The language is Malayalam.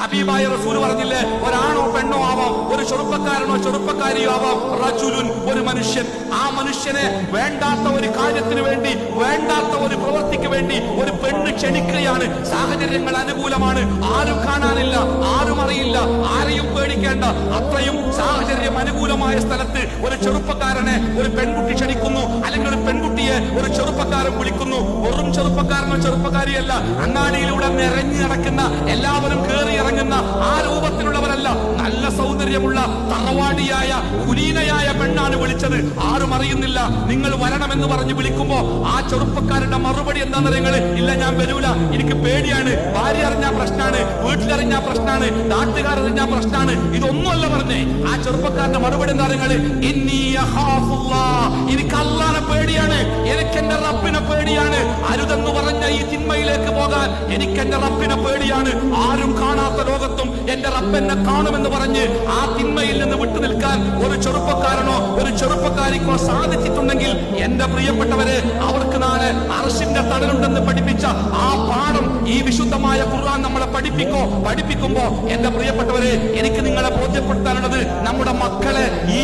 ഹബീബായ റസൂൽ പറഞ്ഞില്ലേ ഒരാണോ പെണ്ണോ ആവാം ഒരു ചെറുപ്പക്കാരനോ ചെറുപ്പക്കാരിയോ ആവാം. റജുലുൻ ഒരു മനുഷ്യൻ. ആ മനുഷ്യനെ വേണ്ടാത്ത ഒരു കാര്യത്തിന് വേണ്ടി വേണ്ടാത്ത ഒരു പ്രവൃത്തിക്ക് വേണ്ടി ഒരു പെണ്ണ് ക്ഷണിക്കുകയാണ്. സാഹചര്യങ്ങൾ അനുകൂലമാണ്. ആരും കാണാനില്ല ആരും അറിയില്ല ആരെയും പേടിക്കേണ്ട. അത്രയും സാഹചര്യം അനുകൂലമായ സ്ഥലത്ത് ഒരു ചെറുപ്പക്കാരനെ ഒരു പെൺകുട്ടി ക്ഷണിക്കുന്നു അല്ലെങ്കിൽ ഒരു പെൺകുട്ടിയെ ഒരു ചെറുപ്പക്കാരൻ വിളിക്കുന്നു. വെറും ചെറുപ്പക്കാരനോ ചെറുപ്പക്കാരിയല്ല അങ്ങാടിയിലൂടെ നിറഞ്ഞു നടക്കുന്ന എല്ലാവരും കയറി തറവാടിയായ കുലീനയായ പെണ്ണാണ് വിളിച്ചത്. ആരും അറിയുന്നില്ല. നിങ്ങൾ വരണമെന്ന് പറഞ്ഞ് വിളിക്കുമ്പോ ആ ചെറുപ്പക്കാരുടെ മറുപടി എന്താണെന്ന് നിങ്ങൾ ഇല്ല ഞാൻ വരൂല. എനിക്ക് പേടിയാണ്. ഭാര്യ അറിഞ്ഞ പ്രശ്നമാണ് വീട്ടിലറിഞ്ഞ പ്രശ്നമാണ് നാട്ടുകാരറിഞ്ഞ പ്രശ്നമാണ് ഇതൊന്നുമല്ല പറഞ്ഞേ. ആ ചെറുപ്പക്കാരന്റെ മറുപടി എന്താ അഖാഫുല്ലാ. എനിക്ക് അല്ലാനെ പേടിയാണ്. എനിക്ക് എന്റെ റബ്ബിനെ പേടിയാണ്. അരുതെന്ന് പറഞ്ഞ ഈ തിന്മയിലേക്ക് പോകാൻ എനിക്ക് എന്റെ റബ്ബിനെ പേടിയാണ്. ആരും കാണാത്ത ലോകത്തും എന്റെ റബ്ബെന്നെ കാണുമെന്ന് പറഞ്ഞ് ആ തിന്മയിൽ നിന്ന് വിട്ടു നിൽക്കാൻ ഒരു ചെറുപ്പക്കാരനോ ഒരു ചെറുപ്പക്കാരിക്കോ സാധിച്ചിട്ടുണ്ടെങ്കിൽ എന്റെ പ്രിയപ്പെട്ടവര് അവർക്ക് നാളെ അർഷിന്റെ തടലുണ്ടെന്ന് പഠിപ്പിച്ച ആ പാഠം ഈ വിശുദ്ധമായ ഖുർആൻ നമ്മളെ പഠിപ്പിക്കോ പഠിപ്പിക്കുമ്പോ എന്റെ പ്രിയപ്പെട്ടവരെ എനിക്ക് നിങ്ങളെ ബോധ്യപ്പെടുത്താനുള്ളത് നമ്മുടെ മക്കളെ ഈ